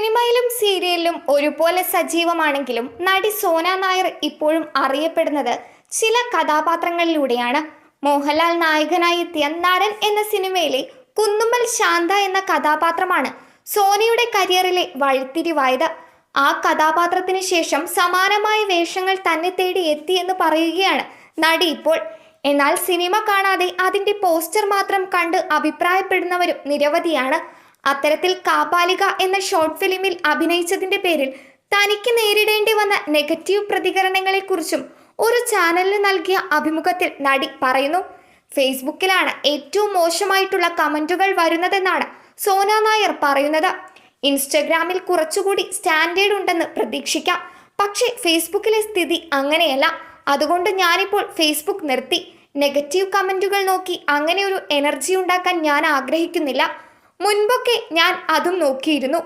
സിനിമയിലും സീരിയലിലും ഒരുപോലെ സജീവമാണെങ്കിലും നടി സോന നായർ ഇപ്പോഴും അറിയപ്പെടുന്നത് ചില കഥാപാത്രങ്ങളിലൂടെയാണ്. മോഹൻലാൽ നായകനായി എത്തിയ നരൻ എന്ന സിനിമയിലെ കുന്നുമ്മൽ ശാന്ത എന്ന കഥാപാത്രമാണ് സോനയുടെ കരിയറിലെ വഴിത്തിരിവായത്. ആ കഥാപാത്രത്തിന് ശേഷം സമാനമായ വേഷങ്ങൾ തന്നെ തേടി എത്തി എന്ന് പറയുകയാണ് നടി ഇപ്പോൾ. എന്നാൽ സിനിമ കാണാതെ അതിന്റെ പോസ്റ്റർ മാത്രം കണ്ട് അഭിപ്രായപ്പെടുന്നവരും നിരവധിയാണ്. അത്തരത്തിൽ കാപാലിക എന്ന ഷോർട്ട് ഫിലിമിൽ അഭിനയിച്ചതിന്റെ പേരിൽ തനിക്ക് നേരിടേണ്ടി വന്ന നെഗറ്റീവ് പ്രതികരണങ്ങളെക്കുറിച്ചും ഒരു ചാനലിന് നൽകിയ അഭിമുഖത്തിൽ നടി പറയുന്നു ഫേസ്ബുക്കിലാണ് ഏറ്റവും മോശമായിട്ടുള്ള കമന്റുകൾ വരുന്നതെന്നാണ് സോന നായർ പറയുന്നത്. ഇൻസ്റ്റഗ്രാമിൽ കുറച്ചുകൂടി സ്റ്റാൻഡേർഡ് ഉണ്ടെന്ന് പ്രതീക്ഷിക്കാം. പക്ഷേ ഫേസ്ബുക്കിലെ സ്ഥിതി അങ്ങനെയല്ല. അതുകൊണ്ട് ഞാനിപ്പോൾ ഫേസ്ബുക്ക് നിർത്തി. നെഗറ്റീവ് കമന്റുകൾ നോക്കി അങ്ങനെ ഒരു എനർജി ഉണ്ടാക്കാൻ ഞാൻ ആഗ്രഹിക്കുന്നില്ല. മുൻപൊക്കെ ഞാൻ അതും നോക്കിയിരുന്നു.